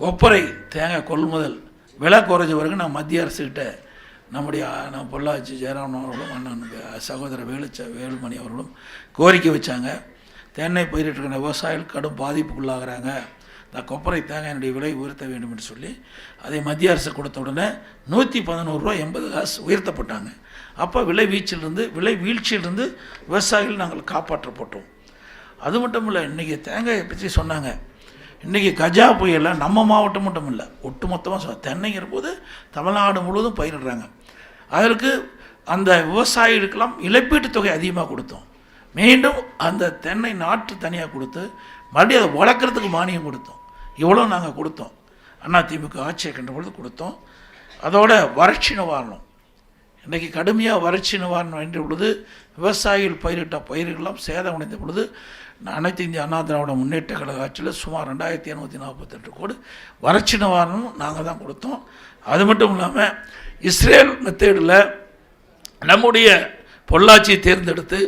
கொப்பரை தேங்காய் கொள்முதல் விலை குறைஞ்ச பிறகு நான் மத்திய அரசுக்கிட்ட நம்முடைய நான் நம்ம பொள்ளாச்சி ஜெயராமன் அவர்களும் அண்ணனுக்கு சகோதரர் வேலுச்ச வேலுமணி அவர்களும் கோரிக்கை வச்சாங்க. தென்னை பயிரிட்டிருக்கிற விவசாயிகள் கடும் பாதிப்புக்குள்ளாகிறாங்க. இந்த கொப்பரை தேங்காயினுடைய விலை உயர்த்த வேண்டும் என்று சொல்லி அதை மத்திய அரசு கொடுத்த உடனே நூற்றி பதினோருவா எண்பது காசு உயர்த்தப்பட்டாங்க. அப்போ விலை வீழ்ச்சியிலிருந்து விலை வீழ்ச்சியிலிருந்து விவசாயிகள் நாங்கள் காப்பாற்றப்பட்டோம். அது மட்டும் இல்லை இன்றைக்கி தேங்காயை பற்றி சொன்னாங்க. இன்றைக்கி கஜா புயலில் நம்ம மாவட்டம் மட்டும் இல்லை ஒட்டு மொத்தமாக தென்னைங்கிற போது தமிழ்நாடு முழுவதும் பயிரிடுறாங்க. அதற்கு அந்த விவசாயிகளுக்கெல்லாம் இழப்பீட்டுத் தொகை அதிகமாக கொடுத்தோம். மீண்டும் அந்த தென்னை நாற்று தனியாக கொடுத்து மறுபடியும் அதை வளர்க்குறதுக்கு மானியம் கொடுத்தோம். இவ்வளோ நாங்கள் கொடுத்தோம். அண்ணா ஆட்சியை கண்ட பொழுது கொடுத்தோம். அதோட வறட்சி நிவாரணம். இன்றைக்கி கடுமையாக வறட்சி நிவாரணம் என்ற பொழுது விவசாயிகள் பயிரிட்ட பயிர்களெல்லாம் சேதமடைந்த பொழுது அனைத்து இந்திய அண்ணா திராவிட முன்னேற்ற கழக ஆட்சியில் சுமார் ரெண்டாயிரத்தி இரநூத்தி நாற்பத்தெட்டு கோடி வறட்சி நிவாரணம் நாங்கள் தான் கொடுத்தோம். அது மட்டும் இல்லாமல் இஸ்ரேல் மெத்தேடில் நம்முடைய பொள்ளாச்சியை தேர்ந்தெடுத்து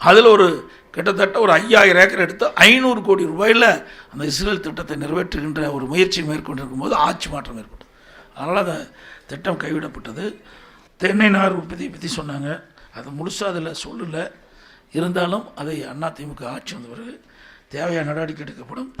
அதில் ஒரு கிட்டத்தட்ட ஒரு ஐயாயிரம் ஏக்கர் எடுத்து ஐநூறு கோடி ரூபாயில் அந்த இஸ்ரேல் திட்டத்தை நிறைவேற்றுகின்ற ஒரு முயற்சி மேற்கொண்டிருக்கும் போது ஆட்சி மாற்றம் ஏற்பட்டது. அதனால் அந்த திட்டம் கைவிடப்பட்டது. தென்னை நார் உற்பத்தியை பற்றி சொன்னாங்க. அதை முழுசாக அதில் சொல்லலை. இருந்தாலும் அதை அதிமுக ஆட்சி வந்த பிறகு தேவையான நடவடிக்கை எடுக்கப்படும்.